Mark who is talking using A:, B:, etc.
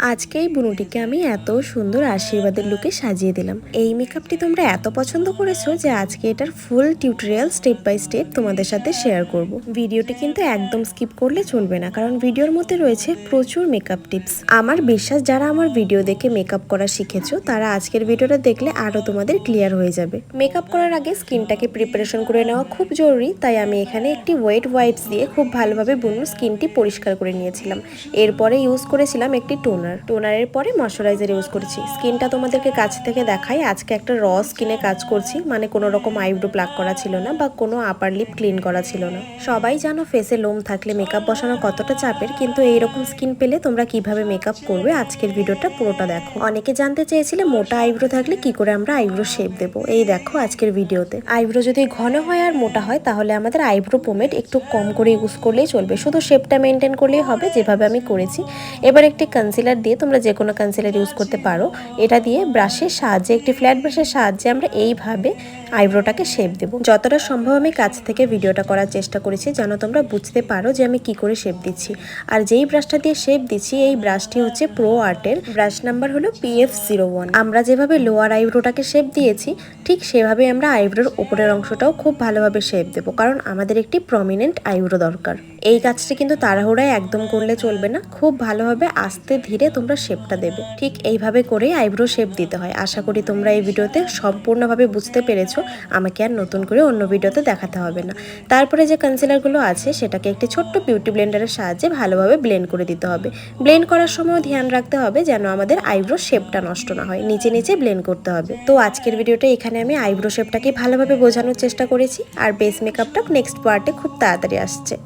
A: আজকে এই বুনুটিকে আমি এত সুন্দর আশীর্বাদের লুকে সাজিয়ে দিলাম। এই মেকআপটি তোমরা এত পছন্দ করেছ যে আজকে এটার full tutorial step by step তোমাদের সাথে শেয়ার করব। ভিডিওটি কিন্তু একদম স্কিপ করলে চলবে না, কারণ ভিডিওর মধ্যে রয়েছে প্রচুর মেকআপ টিপস। আমার বিশ্বাস, যারা আমার ভিডিও দেখে মেকআপ করা শিখেছো, তারা আজকের ভিডিওটা দেখলে আরও তোমাদের ক্লিয়ার হয়ে যাবে। মেকআপ করার আগে স্কিনটাকে প্রিপারেশন করে নেওয়া খুব জরুরি, তাই আমি এখানে একটি ওয়েট ওয়াইপস দিয়ে খুব ভালোভাবে বুনুর স্কিনটি পরিষ্কার করে নিয়েছিলাম। এরপরে ইউজ করেছিলাম একটি টোনার টোনারের পরে ময়শ্চারাইজার ইউজ করেছি। স্কিনটা তোমাদেরকে কাছ থেকে দেখাই, আজকে একটা র স্কিনে কাজ করছি মানে কোনো রকম আইব্রো প্লাক করা ছিল না বা কোনো আপার লিপ ক্লিন করা ছিল না। সবাই জানো ফেসে লোম থাকলে মেকআপ বসানো কতটা চাপের, কিন্তু এইরকম স্কিন পেলে তোমরা কীভাবে মেকআপ করবে আজকের ভিডিওটা পুরোটা দেখো। অনেকে জানতে চেয়েছিলে মোটা আইব্রো থাকলে কি করে আমরা আইব্রো শেপ দেবো? এই দেখো আজকের ভিডিওতে। আইব্রো যদি ঘন হয় আর মোটা হয়, তাহলে আমাদের আইব্রো পোমেট একটু কম করে ইউজ করলেই চলবে। শুধু শেপটা মেনটেন করলেই হবে, যেভাবে আমি করেছি। এবার একটি কনসিলার দিয়ে তোমরা যে কোনো কনসিলার ইউজ করতে পারো। এটা দিয়ে ব্রাশের সাহায্যে, একটি ফ্ল্যাট ব্রাশের সাহায্যে আমরা এইভাবে আইব্রোটাকে শেপ দেবো। যতটা সম্ভব আমি কাছ থেকে ভিডিওটা করার চেষ্টা করেছি, যেন তোমরা বুঝতে পারো যে আমি কি করে শেপ দিচ্ছি। আর যেই ব্রাশটা দিয়ে শেপ দিচ্ছি, এই ব্রাশটি হচ্ছে প্রো আর্টের ব্রাশ নাম্বার হলো পিএফ জিরো ওয়ান আমরা যেভাবে লোয়ার আইব্রোটাকে শেপ দিয়েছি, ঠিক সেভাবে আমরা আইব্রোর উপরের অংশটাও খুব ভালোভাবে শেপ দেবো, কারণ আমাদের একটি প্রমিনেন্ট আইব্রো দরকার। এই কাজটি কিন্তু তাড়াহুড়ায় একদম করলে চলবে না, খুব ভালোভাবে আস্তে ধীরে তোমরা শেপটা দেবে। ঠিক এইভাবে করেই আইব্রো শেপ দিতে হয়। আশা করি তোমরা এই ভিডিওতে সম্পূর্ণভাবে বুঝতে পেরেছ। আমাকে আর নতুন করে অন্য ভিডিওতে দেখাতে হবে না। তারপরে যে কনসিলারগুলো আছে, সেটাকে একটি ছোট্ট বিউটি ব্লেন্ডারের সাহায্যে ভালোভাবে ব্লেন্ড করে দিতে হবে। ব্লেন্ড করার সময় ধ্যান রাখতে হবে যেন আমাদের আইব্রো শেপটা নষ্ট না হয়, নিচে নিচে ব্লেন্ড করতে হবে। তো আজকের ভিডিওটা এখানে আমি আইব্রো শেপটাকে ভালোভাবে বোঝানোর চেষ্টা করেছি, আর বেস মেকআপটা নেক্সট পার্টে খুব তাড়াতাড়ি আসছে।